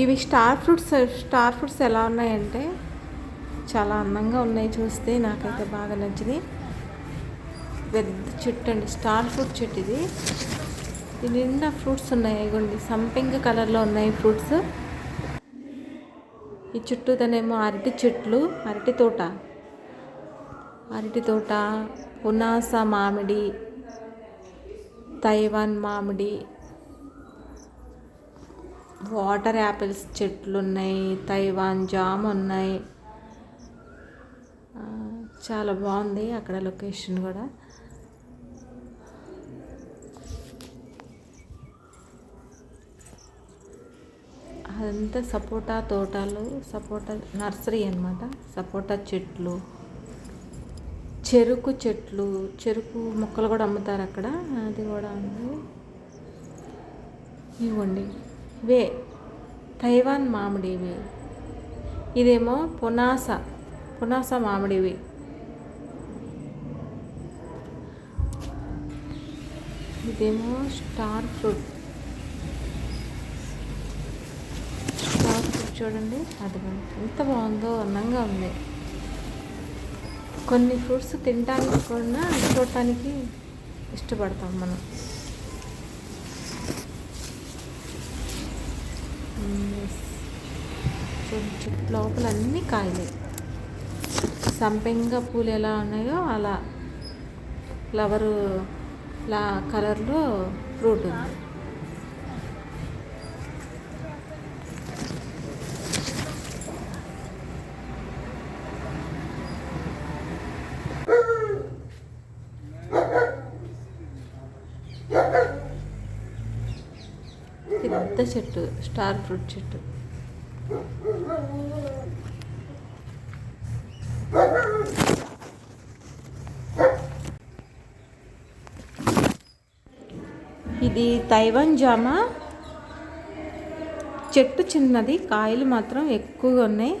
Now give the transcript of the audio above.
ఇవి star fruits star fruits ఎలా ఉన్నాయంటే చాలా అందంగా ఉన్నాయి చూస్తే నాకైతే బాగా నచ్చింది. పెద్ద చెట్టు అండి స్టార్ ఫ్రూట్ చెట్టు ఇది. దీని నిండా ఫ్రూట్స్ ఉన్నాయి ఇగోండి సంపింగ్ కలర్లో ఉన్నాయి ఫ్రూట్స్. ఈ చుట్టూతోనేమో అరటి చెట్లు అరటి తోట. అరటి తోట పునాస మామిడి తైవాన్ మామిడి వాటర్ యాపిల్స్ చెట్లు ఉన్నాయి తైవాన్ జామ్ ఉన్నాయి. చాలా బాగుంది అక్కడ లొకేషన్ కూడా. అదంతా సపోటా తోటలు సపోటా నర్సరీ అన్నమాట. సపోటా చెట్లు చెరుకు చెట్లు చెరుకు మొక్కలు కూడా అమ్ముతారు అక్కడ. అది కూడా ఉంది. ఇవ్వండి. వే తైవాన్ మామిడివి. ఇదేమో పునాస పునాస మామిడివి. ఇదేమో స్టార్ ఫ్రూట్. స్టార్ ఫ్రూట్ చూడండి అది ఎంత బాగుందో అందంగా ఉంది. కొన్ని ఫ్రూట్స్ తినడానికి కూడా చూడటానికి ఇష్టపడతాం మనం మ్మ్, yes. చూడండి చుట్టూ లోపల అన్నీ కాయలే. సంపెంగ పూలు ఎలా ఉన్నాయో అలా. ఫ్లవరు లా కలర్లో ఫ్రూట్ ఉంది. పెద్ద చెట్టు స్టార్ ఫ్రూట్ చెట్టు. ఇది తైవాన్ జామ. చెట్టు చిన్నది కాయలు మాత్రం ఎక్కువగా ఉన్నాయి.